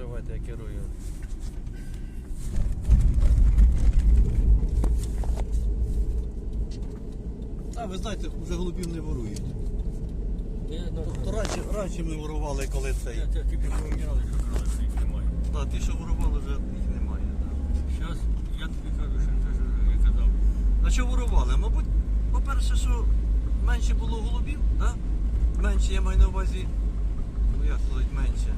переживайте, я керую. А ви знаєте, вже голубів не ворують. Ну, Тобто раніше, раніше ми ворували, коли цей. це, це тільки поміняли, що крали, що їх немає. Да, ті, що ворували, вже їх немає. Зараз я тобі кажу, що те, що я казав. А що ворували? Мабуть, по-перше, що менше було голубів, да? менше я маю на увазі, ну як сказати, менше.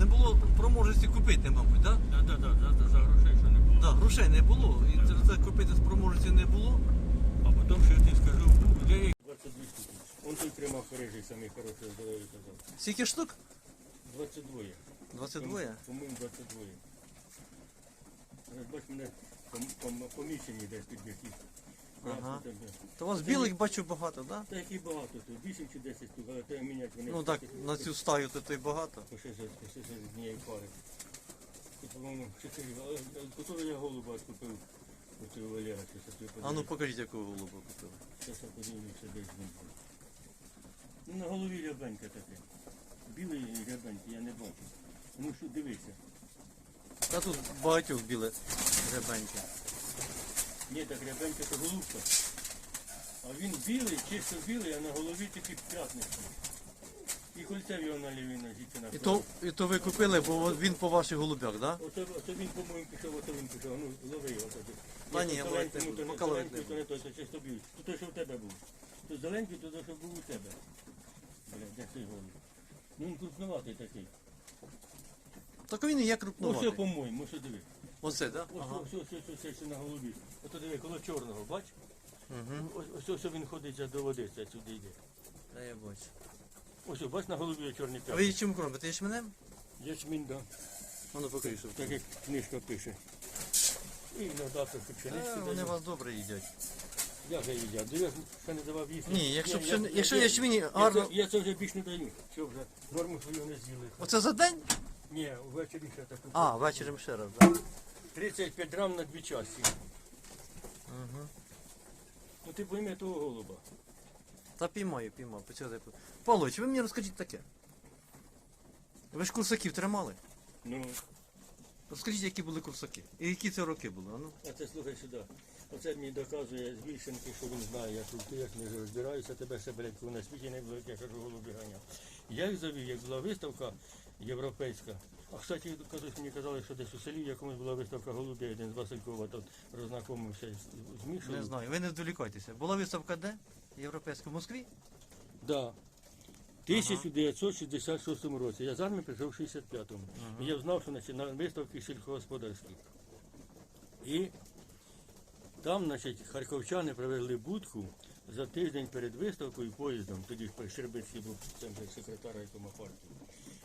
Не було спроможності купити, мабуть, так? Да? Да, да, да, за, за грошей, що не було. Да, грошей не було, і через це купити спроможності не було. А потім, що я тобі скажу, де їх 22 штуки. Он той тримав рижий, самий хороший, здоровий казав. Скільки штук? 22. 22? По-моєму, 22. Бач, мене пом- пом- помічені десь під якісь. Ага. То у вас білих бачу багато, так? Да? Та які багато тут, 8 чи 10 штук, але треба міняти вони. Ну так, на цю стаю то то й багато. По 6 по 6 однієї пари. І, по-моєму, 4, але котрого я голуба купив у цього Валера, що це тобі А ну покажіть, якого голуба купили. Зараз я подивлюся, десь він. Ну, на голові рябенька таке. Білий рябенький, я не бачу. Ну що, дивися. Та тут багатьох біле рябеньке. Ні, так рябенька то голубка. А він білий, чисто білий, а на голові такі п'ятнички. І кольця в його на лівій нозі чи на І то, і то ви купили, бо він по ваших голубях, так? Да? Ото, ото він, по-моєму, пішов, ото він пішов. Ну, лови його тоді. Та ні, я ловити не буду, поки ловити не то не той, то чисто білий. То той, що в тебе був. То зеленький, то той, що був у тебе. Бля, де цей голуб? Ну він крупноватий такий. Так він і є Ну, все, по-моєму, що диви. Оце, так? Да? Ось, Ага. ось, ось, ось, ось, ось на голові. Ото диви, коло чорного, бач? Угу. Ось, ось, ось він ходить за до води, це сюди йде. Та я бачу. Ось, ось, бач, на голові є чорний А ви її чим кормите? Ячменем? Ячмінь, да. Ну покажи, що Так як книжка пише. І пшениці Е, Вони даю. вас добре їдять. Я вже їдять. Я ще не давав їсти. Ні, якщо, Я- пшени- якщо я- ячмені Я гарно. це, я це вже більш не даю. Що вже норму свою не з'їли. Оце за день? Ні, ввечері ще таку. А, вечором ще раз, так. 35 грам на дві часті. Угу. Ну ти пойми того голуба. Та піймаю, піймав. Почали. Павлович, ви мені розкажіть таке. Ви ж курсаків тримали? Ну, Розкажіть, які були курсаки. І які це роки були? Ну. а це слухай сюди. Оце мені доказує з Вільшенки, що він знає, я тут як не розбираюся, тебе ще, блядь, коли на світі не було, як я кажу, голуби ганяв. Я їх завів, як була виставка європейська. А кстати, кажуть, мені казали, що десь у селі якомусь була виставка голубів, один з Василькова тут рознакомився з Мішою. Не знаю, ви не відволікайтеся. Була виставка де? Європейська в Москві? Да. В 1966 році. Я з армії прийшов в 65-му. І я знав, що значить, на виставки сільськогосподарські. І там, значить, харківчани привезли будку за тиждень перед виставкою поїздом, тоді Щербицький був центр секретара партії.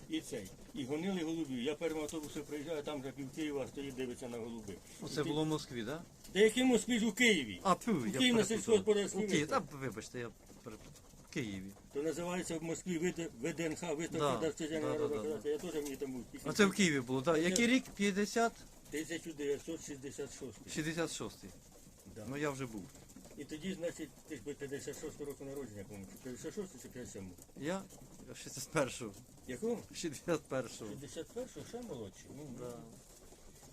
І цей. І гонили голубів. Я першим автобусом приїжджаю, там вже пів Києва стоїть, дивиться на голуби. Оце було в Москві, так? Да? Та яким москвич у Києві? А, пю, я Київ на перепутав. сільськогосподарській У Києві, та вибачте, я перепутав. Києві. То називається в Москві ВДНХ, виставка да, да, народна да, да. Я теж мені там був. А це в Києві було, так. Який рік? 50? 1966. 66. Да. Ну я вже був. І тоді, значить, ти ж би 56 року народження, помню, чи 56 чи 57 Я 61-го. Якого? 61-го. 51 ще молодший. Ну, Да. ну, ти ще 200.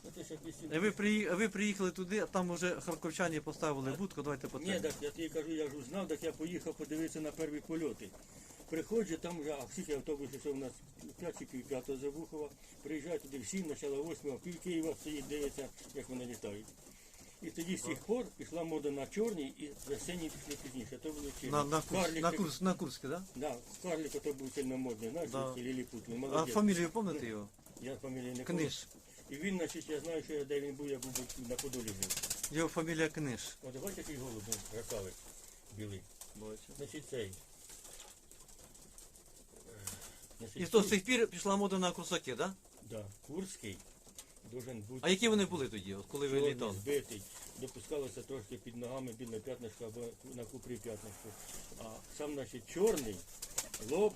А ви, приї... а ви приїхали туди, а там уже харківчані поставили будку, давайте по Ні, так я тобі кажу, я ж узнав, так я поїхав подивитися на перші польоти. Приходжу, там вже, а скільки автобусів, що в нас 5 чи пів п'ятого Забухова, приїжджаю туди в 7, начало 8, пів Києва стоїть, дивиться, як вони літають. І тоді з тих пор пішла мода на чорні і за синій пішли пізніше. То були чорні. На, на, курс, Карлик на, курс, на Курське, так? Да, Карлик то був сильно модний, знаєш, Да. да. Ліліпут. А молодець. фамілію пам'ятаєте його? Я фамілію не. Книж. І він, значить, я знаю, що де він був, я був на Подолі жив. Його фамілія Книж. От бачите, який голуб був, ракавий, білий. Значить, цей. Значить, І то з цей, тих пір пішла мода на курсаки, так? Да? да, Курський должен бути А які вони були тоді, от коли ви чорний, літали? збитий. Допускалося трошки під ногами біле п'ятнишко або на купрі п'ятнишко. А сам, значить, чорний, лоб,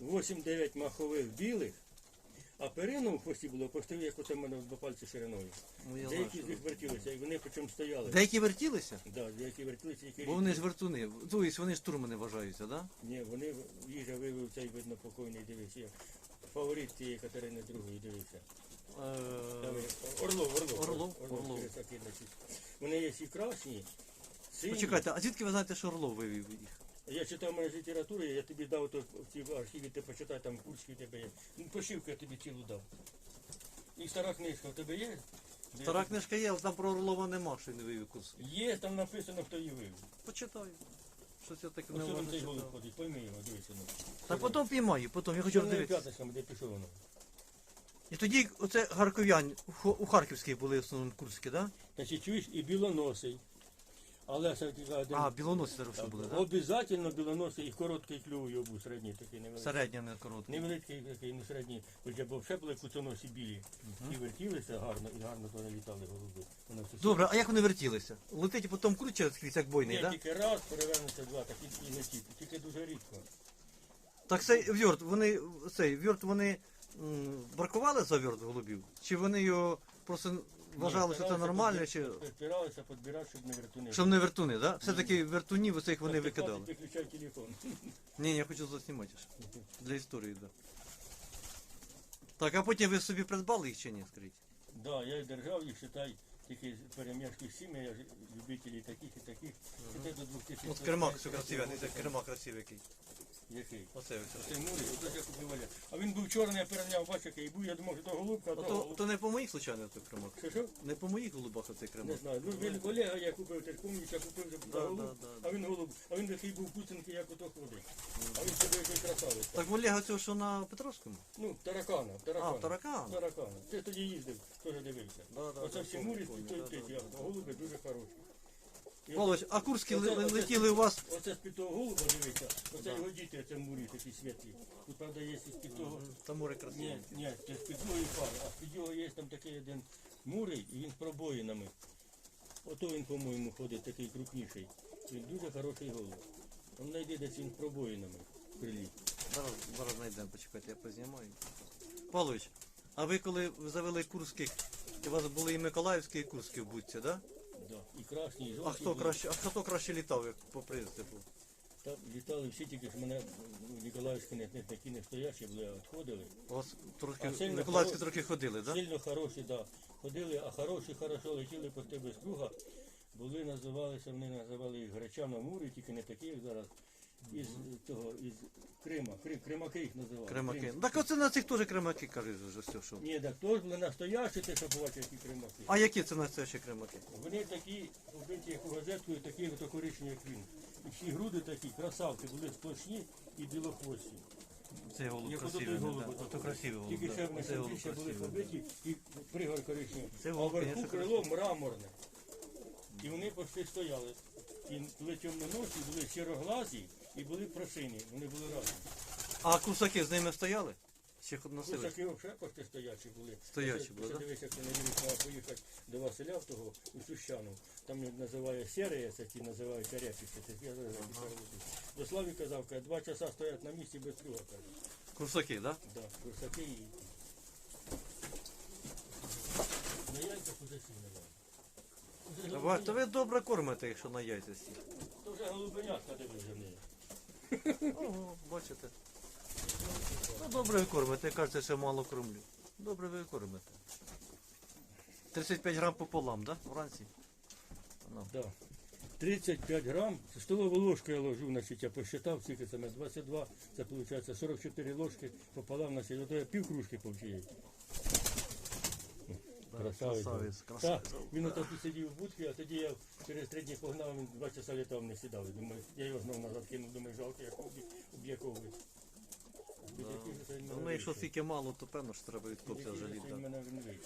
8-9 махових білих, а перину в хвості було поштові, як оце в мене два пальці шириною. Ну, Деякі що з них вертілися, і вони причому стояли. Деякі вертілися? Да, деякі вертілися, які Бо вони ж вертуни. Тобто вони штурмани вважаються, так? Да? Ні, вони їжа вивів цей видно покойний, дивись, як фаворит цієї Катерини II, дивився. Е, є Орлов, Орлов. Орлов, Орлов. значить. Вони є і красні, сині. Почекайте, а звідки ви знаєте, що Орлов вивів їх? Я читав мене з літератури, я тобі дав то, в ці архіві, ти почитай, там курські тебе є. Ну, пошивку я тобі цілу дав. І стара книжка в тебе є? Де- Стара книжка є, але там про Орлова нема, що він вивів курс. Є, там написано, хто її вивів. Почитаю. Щось я таке Ось не що там уважно цей голуб читав. ходить, пойми його, дивися. Ну. Та потім піймаю, потім, я хочу Чорними роздивитися. п'ятнишками, де пішов воно. І тоді оце харков'ян, у Хо- у Харківських були в основному курські, так? да? Значить, чуєш, і білоносий. Але все-таки один. А, білоносці зараз що були, да? Обязательно білоносий і короткий клюв його був середній такий невеликий. Середня, не коротка. Невеликий такий, не середній, хоча б ще були куцоносі білі. І вертілися гарно, і гарно то літали голуби. Воно все Добре, а як вони вертілися? Летить і потім круче скрізь, як бойний, Ні, да? тільки раз перевернеться два, так і, і не тільки. Тільки дуже рідко. Так цей вьорт, вони, цей вьорт, вони м, бракували за вьорт голубів? Чи вони його просто вважали, що це нормально, чи... Спиралися підбирати, щоб не вертуни. Щоб не вертуни, да? Все-таки вертунів оцих вони викидали. Виключай телефон. Ні, я хочу заснімати ж. Для історії, да. Так, а потім ви собі придбали їх чи ні, скажіть? Да, я держав їх, считай, тільки перем'яшки сім'ї, я ж любителі таких і таких. Считай до 2000. От кермак все красивий, це кермак красивий який. Який? Оце ось. Оцей мурий, ото я купив Оля. Чорний, я переняв, бачиш, який був, я думав, що то голубка, а то Ото, голуб. то не по моїх случайно той кремак? Що, що? Не по моїх голубах оцей Не знаю. Ну, він Олега я купив, ти ж пам'ятаєш, я купив за Да, голуб, да, да, а він голуб, а він такий був куценький, як ото ходить. А він собі який красавець. Так в Олега цього, що на Петровському? Ну, таракана, таракана. А, таракан. Таракана. Ти тоді їздив, теж дивився. Да, да, Оце да, всі помню, мурі, помню, да, той, да, я, да. голуби дуже хороші. Павлович, а курські Оце- оце- летіли у вас? Оце з під того голуба, дивися, оце його діти, це мурі такі святі. Тут, правда, є з під того. Там море Ні, ні, це з під другої пари, а з під його є там такий один мурий, і він з пробоїнами. Ото він, по-моєму, ходить такий крупніший. Він дуже хороший голуб. Он знайде десь він з пробоїнами в крилі. Зараз, зараз знайдемо, почекайте, я познімаю. Павлович, а ви коли завели курських, у вас були і Миколаївські, і Курські в будці, да? Да. І красні, і жовті. А хто були. краще, а хто краще літав, як по принципу? Та літали всі, тільки ж мене в Ніколаївські не, не такі не стоячі були, а відходили. У вас трохи, А сильно Миколаївські хоро- трохи ходили, да? Сильно хороші, да. Ходили, а хороші хорошо летіли по тебе з круга. Були, називалися, вони називали їх гречами мури, тільки не такі, як зараз. Із того, із Крима. Крим, кримаки їх називали. Кремаки. Крим. Так оце на цих теж кремаки кажуть вже все, що. Ні, так теж були настоящі, ти що бачиш, які кримаки. А які це настоящі кремаки? Вони такі, вбиті як у газетку, і такі ото коричневі, як він. І всі груди такі, красавці, були сплошні і білохвості. Це голуб Як ото той красивий, голуб. да. ото. Ото красивий голуб, Тільки да. ще в Це голуб більше були красивий, побиті і пригор коричневий. Це А голуб, вверху крило мраморне. І вони почти стояли. І були темноносі, були сіроглазі і були просині. Вони були разом. А курсаки з ними стояли? Ще носили? такі взагалі почти стоячі були. Стоячі були, да? Дивись, як ти на мав поїхати до Василя в того, у Сущану. Там називає серія, це ті називають репіки. Це я зараз ага. До Славі казав, каже, два часа стоять на місці без трюга, каже. Курсаки, да? Да, курсаки і... На яйцях уже сильно А ви- То ви добре кормите, якщо на яйця сі. То вже голубенятка дивись в неї. Ого, бачите. Ну добре ви кормите, кажете, що мало кормлю. Добре ви кормите. 35 грам пополам, да? Вранці? Ну. Да. 35 грам, столову ложку я ложу, значить, я посчитав, скільки це ми, 22, це виходить 44 ложки пополам, значить, ото я пів кружки повчиє. Красавець. красавець, Так, він отак і сидів в будці, а тоді я через три дні погнав, він два часа літав, не сідав. Думаю, я його знову назад кинув, думаю, жалко, як когось. Ну, якщо тільки мало, то певно, що треба від хлопця жаліти.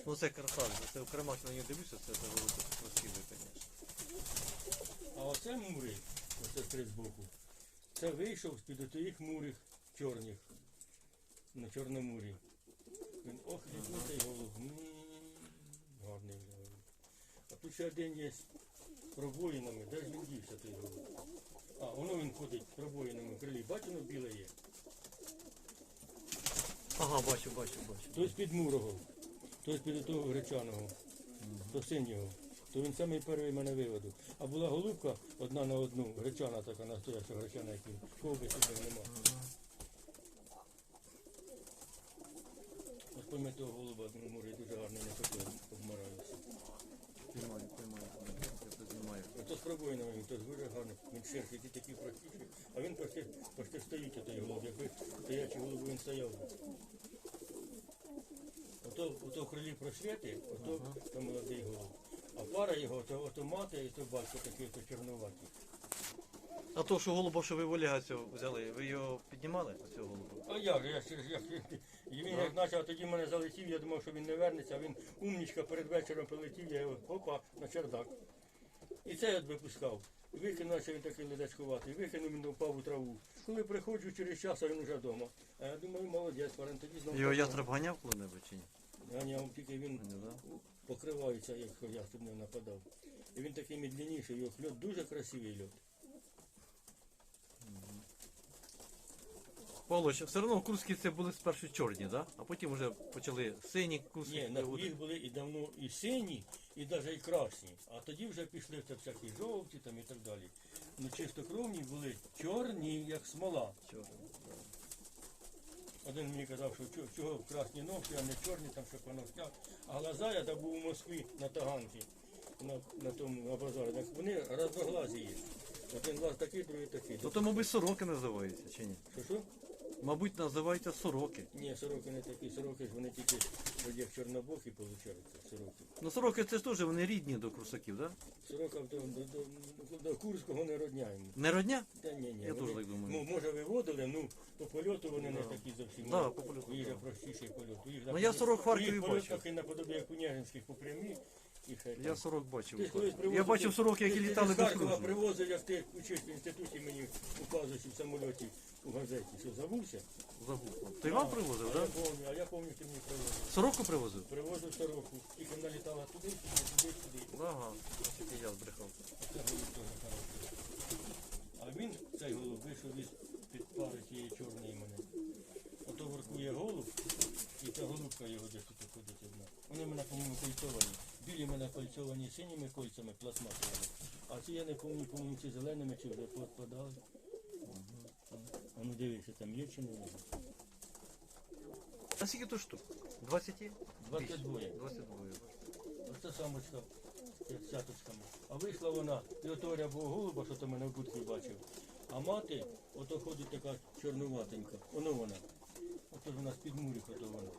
Ну це красавець, це окремак на нього дивлюся, це, це голуб звісно. А оце мури, оце три збоку, це вийшов з-під отоїх мурих чорних, на Чорномурі. Він ох, літнув цей голуб. М, Гарний голуб. А тут ще один є з пробоїнами, де ж він дівся той голуб? А, воно він ходить пробоїнами в крилі. Бачиш, воно біле є. Ага, бачу, бачу, бачу. Той з-під мурого, той з-під того гречаного, то синього. То він самий перший мене виводив. А була голубка одна на одну, гречана така настояща гречана, як він. Ковби сюди нема. пойми того голуба, ну, може дуже гарно не хотів, обмираюся. Піймаю, піймаю. Я це. Ото спробуй на мене, то дуже гарно. Він ширший, ті такі простіші. А він почти, почти стоїть той голуб. Якби стоячий голову він стояв. Ото, ото в крилі просвіти, ото то молодий голуб. А пара його, то ото мати і то батько такий, то чорнуваті. А то, що голуба, що ви Олега цього взяли, ви його піднімали, цього голуба? А як я, ж- я, ж- і він як почав, тоді мене залетів, я думав, що він не вернеться, а він умнічка перед вечором прилетів, я його опа, на чердак. І це я випускав. Викинув, наче він такий ледачкуватий, викинув він впав у траву. Коли приходжу через час, а він вже вдома. А я думаю, молодець, парень тоді знову. Його ястреб ганяв коли-небудь чи ні? Ганяв, тільки він Ганяв, покривається, як ястреб не нападав. І він такий медленніший, його льот дуже красивий льот. Павлович, все одно курські це були спершу чорні, да? а потім вже почали сині курські. Ні, на їх були і давно і сині, і навіть і красні. А тоді вже пішли це всякі жовті там і так далі. Ну чистокровні були чорні, як смола. Чорні. Один мені казав, що чо- чого красні ногті, а не чорні, там що по ногтях. А глаза я так був у Москві на Таганці, на, на тому на базарі. Так вони разноглазі є. Один глаз такий, другий такий. Ну то, мабуть, сороки називаються, чи ні? Що що? Мабуть, називаються сороки. Ні, сороки не такі, сороки ж вони тільки от як чорнобокі, виходить, сороки. Ну сороки це ж теж вони рідні до курсаків, да? Сорока до, до, до, до Курського не родняємо. Не родня? Та ні, ні. Я теж так думаю. Ну, може виводили, ну по польоту вони не такі зовсім. Да, по польоту, їх же да. простіший польот. Їх Ну, я сорок в Харкові їх польот бачив. такий наподобі, як у Нягинських по прямі. І Я там. сорок бачив. Ти колись привозив- Я бачив сороки, які ти- ти літали з Харкова кружу. привозив, як ти учився в інституті, мені указуючи в самольоті у газеті. Що забувся? Забув. То Іван привозив, а я да? помню, а я пам'ятаю, ти мені привозив. Сороку привозив? Привозив сороку, тільки вона літала туди, туди, туди, туди. Ага, тільки я збрехав. Це голуб теж хороший. А він, цей голуб, вийшов із під пари тієї чорної мене. Ото воркує голуб, і та голубка його десь тут ходить одна. Вони мене, по-моєму, кольцовані. Білі в мене кольцовані синіми кольцями, пластмасовими. А ці я не пам'ятаю, по-моєму, ці зеленими чи вже подали. А ну дивися, там є чи не є? А скільки то штук? 20? 22. 22. Оце самочка з цяточками. А вийшла вона і ото рябого голуба, що ти мене в будці бачив. А мати, ото ходить така чорнуватенька. Воно вона. Ото ж вона з-під мурів, ото вона.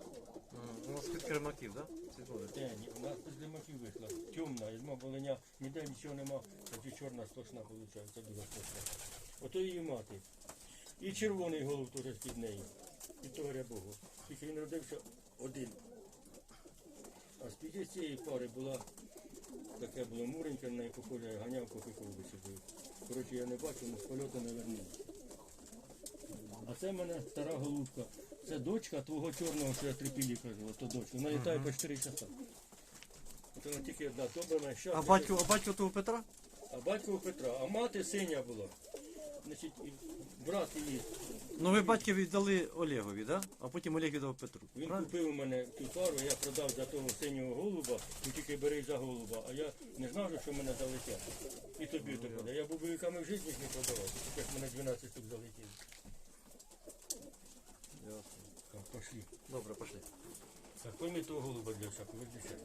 У нас під кермаків, так? Да? Ні, вона з димаків вийшла. Темна, і зма боленя, ніде нічого нема, тоді чорна сплошна виходить, дуже сплошна. Ото її мати. І червоний голуб теж з-під неї. І того рябого. Тільки він родився один. А з-під цієї пари була таке було муреньке, на неї похоже, ганяв колби сидів. Коротше, я не бачу, але з польоту не вернувся. А це в мене стара голубка. Це дочка твого чорного, що я трипілі кажу, то дочка. Вона літає по 4 часа. От вона тільки одна, мене щас. А батько, а батько того Петра? А батько у Петра, а мати синя була. Значить, і брат її, Ну ви батька віддали Олегові, да? а потім Олег віддав Петру. він Правильно? купив у мене ту пару, я продав за того синього голуба, він тільки бери за голуба, а я не знав, що мене залетять. І тобі то буде. Я бубовиками в житті їх не продавав, як мене 12 штук залетіло. Ясно. Так, пошли. Добре, пошли. Так, пойми того голуба для всякого, ще.